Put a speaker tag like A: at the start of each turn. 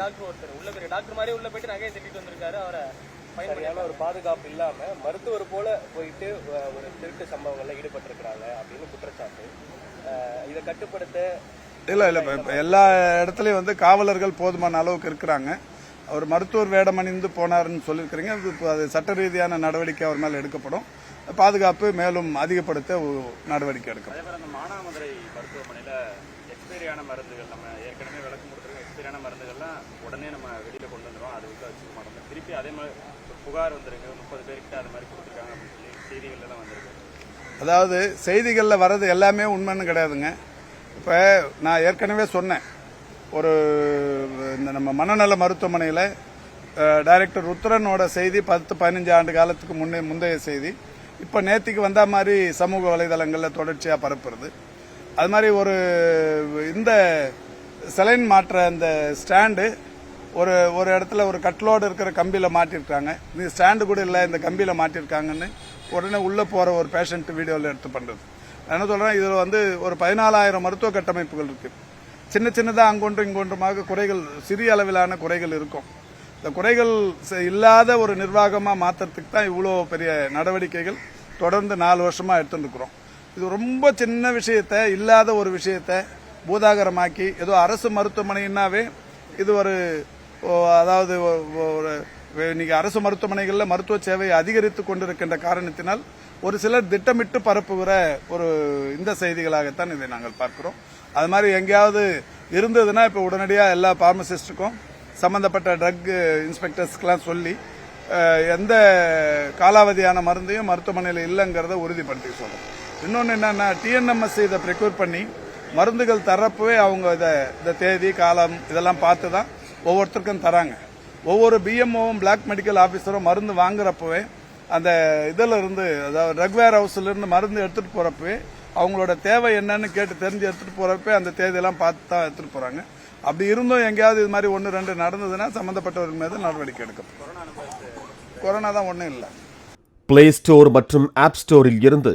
A: Doctor ஒருத்தர். உள்ள போய் டாக்டர் மாதிரி உள்ள போயிட்டு நகையை திருட்டு வந்திருக்காரு. அவரை
B: சரியான ஒரு பாதுகாப்பு இல்லாம மருத்துவர் போல போயிட்டு ஒரு திருட்டு சம்பவங்கள்ல ஈடுபட்டிருக்கிறாங்க அப்படின்னு குற்றச்சாட்டு. இதை கட்டுப்படுத்த
C: இல்லை இல்லை இப்போ எல்லா இடத்துலையும் வந்து காவலர்கள் போதுமான அளவுக்கு இருக்கிறாங்க. அவர் மருத்துவர் வேடம் அணிந்து போனாருன்னு சொல்லியிருக்கிறீங்க. அது இப்போ அது சட்ட ரீதியான நடவடிக்கை அவர் மேலே எடுக்கப்படும். பாதுகாப்பு மேலும் அதிகப்படுத்த நடவடிக்கை எடுக்கப்படும்.
D: அதே மாதிரி அந்த மானாமதுரை மருத்துவமனையில் எக்ஸ்பைரியான மருந்துகள் நம்ம ஏற்கனவே விளக்கம் கொடுத்துருக்கோம். சரியான மருந்துகள்லாம் உடனே நம்ம வெளியில் கொண்டு வந்துடும் அது வந்து வச்சுக்க மாட்டோம். திருப்பி அதே மாதிரி புகார் வந்திருக்கு. முப்பது பேர்கிட்ட அது மாதிரி கொடுத்துருக்காங்க அப்படின்னு சொல்லி செய்திகள் எல்லாம் வந்திருக்கு.
C: அதாவது செய்திகளில் வர்றது எல்லாமே உண்மைன்னு கிடையாதுங்க. இப்போ நான் ஏற்கனவே சொன்னேன். ஒரு இந்த நம்ம மனநல மருத்துவமனையில் டைரக்டர் ருத்ரனோட செய்தி பத்து பதினஞ்சு ஆண்டு காலத்துக்கு முன்னே முந்தைய செய்தி. இப்போ நேத்திக்கு வந்த மாதிரி சமூக வலைதளங்களில் தொடர்ச்சியாக பரப்புறது. அது மாதிரி ஒரு இந்த செலைன் மாற்ற அந்த ஸ்டாண்டு ஒரு ஒரு இடத்துல ஒரு கட்லோடு இருக்கிற கம்பியில் மாட்டியிருக்காங்க இந்த ஸ்டாண்டு கூட இல்லை இந்த கம்பியில் மாட்டியிருக்காங்கன்னு உடனே உள்ளே போகிற ஒரு பேஷண்ட் வீடியோவில் எடுத்து பண்ணுறது என்ன சொல்கிறேன் இதில் வந்து ஒரு பதினாலாயிரம் மருத்துவ கட்டமைப்புகள் இருக்குது சின்ன சின்னதாக அங்கொன்றும் இங்கொன்றுமாக குறைகள் சிறிய அளவிலான குறைகள் இருக்கும். இந்த குறைகள் இல்லாத ஒரு நிர்வாகமாக மாற்றுறதுக்கு தான் இவ்வளோ பெரிய நடவடிக்கைகள் தொடர்ந்து நாலு வருஷமாக எடுத்துருக்குறோம் இது ரொம்ப சின்ன விஷயத்தை இல்லாத ஒரு விஷயத்தை பூதாகரமாக்கி ஏதோ அரசு மருத்துவமனைன்னாவே இது ஒரு அதாவது ஒரு இன்னைக்கு அரசு மருத்துவமனைகளில் மருத்துவ சேவை அதிகரித்து கொண்டிருக்கின்ற காரணத்தினால் ஒரு சிலர் திட்டமிட்டு பரப்புகிற ஒரு இந்த செய்திகளாகத்தான் இதை நாங்கள் பார்க்கிறோம். அது மாதிரி எங்கேயாவது இருந்ததுன்னா இப்போ உடனடியாக எல்லா ஃபார்மசிஸ்ட்டுக்கும் சம்பந்தப்பட்ட ட்ரக் இன்ஸ்பெக்டர்ஸ்க்கெலாம் சொல்லி எந்த காலாவதியான மருந்தையும் மருத்துவமனையில் இல்லைங்கிறத உறுதிப்படுத்தி சொல்கிறோம் இன்னொன்று என்னென்னா டிஎன்எம்எஸ் இதை ப்ரிக்யூர் பண்ணி மருந்துகள் தரப்பவே அவங்க இதை இந்த தேதி காலம் இதெல்லாம் பார்த்து தான் ஒவ்வொருத்தருக்கும் தராங்க. ஒவ்வொரு பிஎம்ஓவும் பிளாக் மெடிக்கல் ஆஃபீஸரும் மருந்து வாங்குறப்பவே அந்த இதில் இருந்து அதாவது ட்ரக் வேர் ஹவுஸ்ல இருந்து மருந்து எடுத்துட்டு போறப்பவே அவங்களோட தேவை என்னன்னு கேட்டு தெரிஞ்சு எடுத்துட்டு போகிறப்ப அந்த தேதியெல்லாம் பார்த்து தான் எடுத்துட்டு போறாங்க. அப்படி இருந்தும் எங்கேயாவது இது மாதிரி ஒன்று ரெண்டு நடந்ததுன்னா சம்பந்தப்பட்டவர்கள் மீது நடவடிக்கை எடுக்கப்படும். கொரோனா தான் ஒன்றும் இல்லை.
E: பிளே ஸ்டோர் மற்றும் ஆப் ஸ்டோரில் இருந்து